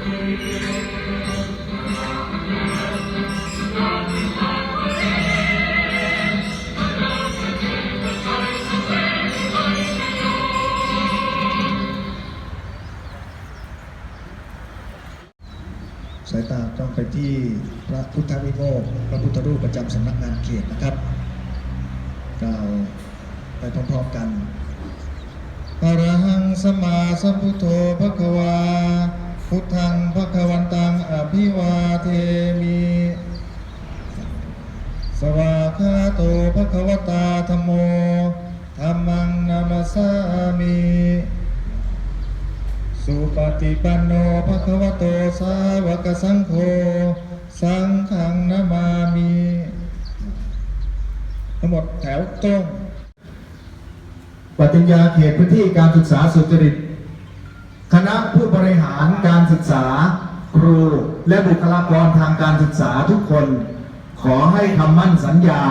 สายตาต้องไปที่พระพุทธวิโมกพระพุทธรูปประจำสำนักงานเขตนะครับกล่าวไปพร้อมๆกันอรหังสมาสัมพุทโธภะคะวา พุทธังภควันตังอภิวาเทมิ สวากาโตภควตาธมโมธรรมังนามัสสามิ สุปฏิปันโนภควโตสาวกสังโฆ สังฆังนามามิ ทั้งหมดแถวตรงปฏิญญาเขตพื้นที่การศึกษาสุจริต คณะผู้บริหารการศึกษา ครูและบุคลากรทางการศึกษาทุกคน ขอให้คำมั่นสัญญา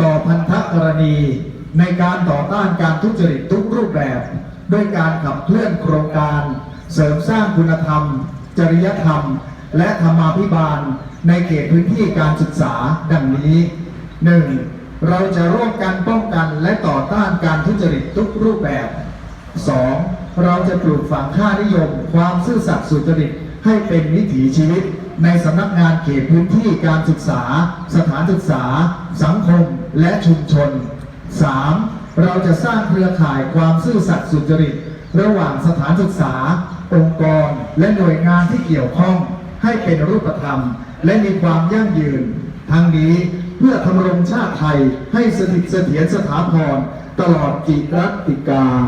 ต่อพันธกรณี ในการต่อต้านการทุจริตทุกรูปแบบ ด้วยการขับเคลื่อนโครงการ เสริมสร้างคุณธรรม จริยธรรม และธรรมาภิบาล ในเขตพื้นที่การศึกษาดังนี้ 1. เราจะร่วมกันป้องกันและต่อต้านการทุจริตทุกรูปแบบ 2. เราจะปลูกฝังค่านิยม ความซื่อสัตย์สุจริตให้เป็นวิถีชีวิต ในสำนักงานเขตพื้นที่การศึกษา สถานศึกษา สังคมและชุมชน 3. เราจะสร้างเครือข่ายความซื่อสัตย์สุจริต ระหว่างสถานศึกษา องค์กร และหน่วยงานที่เกี่ยวข้อง ให้เป็นรูปธรรม และมีความยั่งยืน ทั้งนี้เพื่อทำรงชาติไทยให้สถิตเสถียรสถาพรตลอดจิรัติกาล